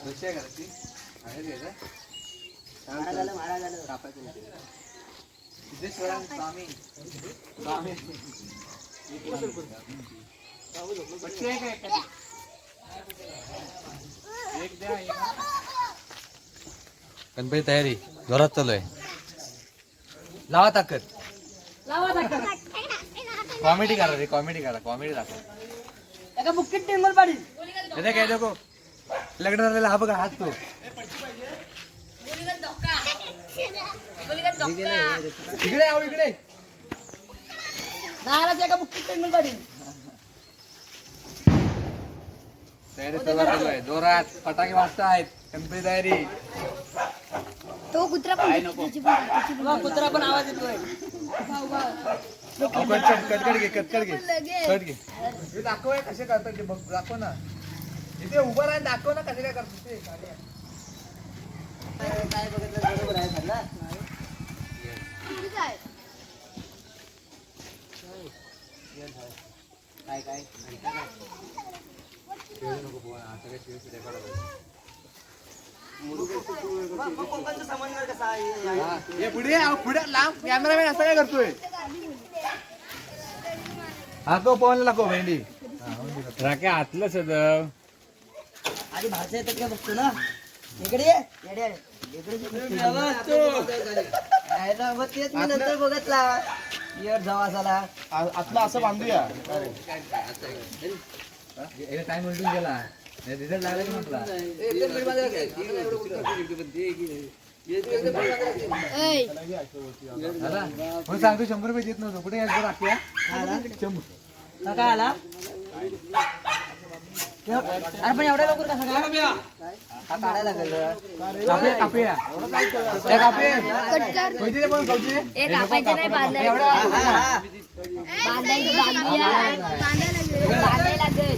कशी आहे घराची आहे घ्यायचं कापायचं नाही. सिद्धेश्वरान स्वामी स्वामी बच्ची आहे का एखादी? एक द्या एक गणपती तयारी जोरात चालू आहे लावा ताकद कॉमेडी करा रे कॉमेडी करा कॉमेडी दाखव बुक्कीत काय नको लग्न झालेला हा बघा हात तो. इकडे इकडे. नाराज एका बुक्कीत टेंबल पाडील तयारी सुरुवात चालू आहे. जोरात. फटाके वाजता आहेत गणपती तयारी. तो कुत्रा पण कुत्रा पण आवाज येतोय. अहो, कट कट कट कट घे कट कट घे. कट घे. हे दाखव हे कसे करतात ते बघ दाखव ना. इथे उभं राहा दाखव ना कसे काय करतात ते. काय? बघितलं बरोबर आहे पुढे पुढे लांब. कॅमेरामॅन असं काय करतोय? हा तो पवन नको भेंडी. राख्या आतलं सदव आधी भाषा येतात का बघतो ना? इकडे ये. येडे आहे. इकडे ये. आहे ना, मग तेच मी नंतर बघितला. येड जवासाला. आतला असं बांधूया. टाइम उलटून गेला. रिझल्ट लागला की म्हटला? ऐ, दादा म्हणून सांगतो शंभर रुपये देत नव्हतं. कुठे यायचं राख्या शंभर. का काय आला अरे पण एवढ्या लवकर कसा काय हा काढायला लागेल कापे कापे या. त्या कापे कट कर. पैसे दे पण पैसे ए, कापायचं नाही बांधायचं बांधायचं बांधूया बांधायला लागेल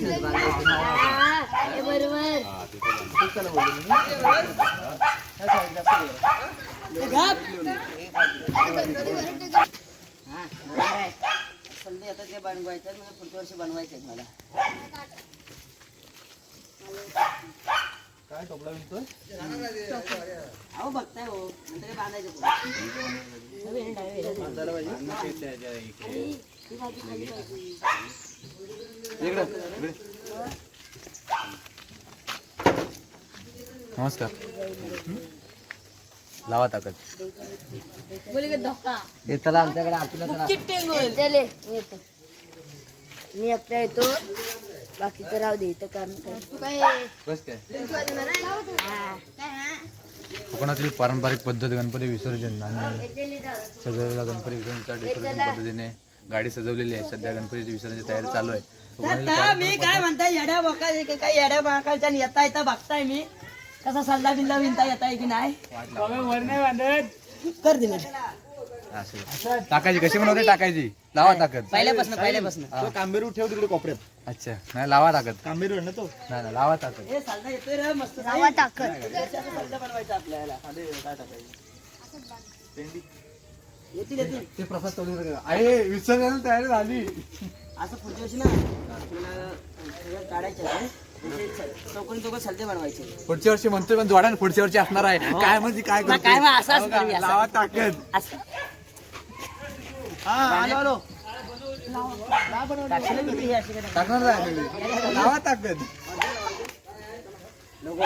हा, हे हा, आहे. संधी आता ते बनवायचं म्हणजे पुढच्या वर्षी बनवायचे आहेत मला काय टोपला विकतोय अहो बघताय हो. नंतर हे बांधायचं पुढे. नमस्कार. लावा ताकद. हे चला आमच्याकडे आपलं चले. मी येतो. मी एकटा येतो. बाकीचं राहू दे इथं काम कर. तू काय बस काय? हा. कोकणातील पारंपरिक पद्धत गणपती विसर्जन आणि सजवलेला गणपती विसर्जनच्या डेकोरेशन पद्धतीने गाडी सजवलेली आहे. सध्या गणपतीची विसर्जनाची तयारी चालू आहे. कोकणातील आता मी काय म्हणताय येड्या बघा काय येड्या बघायच्या येता येता बघताय मी. कसा सल्ला बिल्ला विनता येताय की नाही? कर दिलं. असं. टाकायची कशी बनवते? टाकायची. लावा ताकद. पहिल्यापासून पहिल्यापासून. कांबेरू ठेव तिकडे कोपऱ्यात. अच्छा. नाही लावा ताकद. कांबेरू आहे ना तो? नाही नाही लावा ताकद. हे सल्ला येतोय रे मस्त. रावा ताकद. कशाचा सल्ला बनवायचा आपल्याला. अरे काय टाकायचं? येतील येतील. ते प्रसाद आहे तयारी झाली. असं पुढच्या वर्षी ना सगळं काढायचं आहे. चौकोनी चौकोन सल्ले बनवायचे. पुढच्या वर्षी म्हणतोय पण जोडा पुढच्या वर्षी असणार आहे. काय म्हणजे काय मग करतोय? लावा ताकद. असं. हा आलो आलो. टाकलं किती हे अशी काय टाकणार नाही लावा ताकद. नको.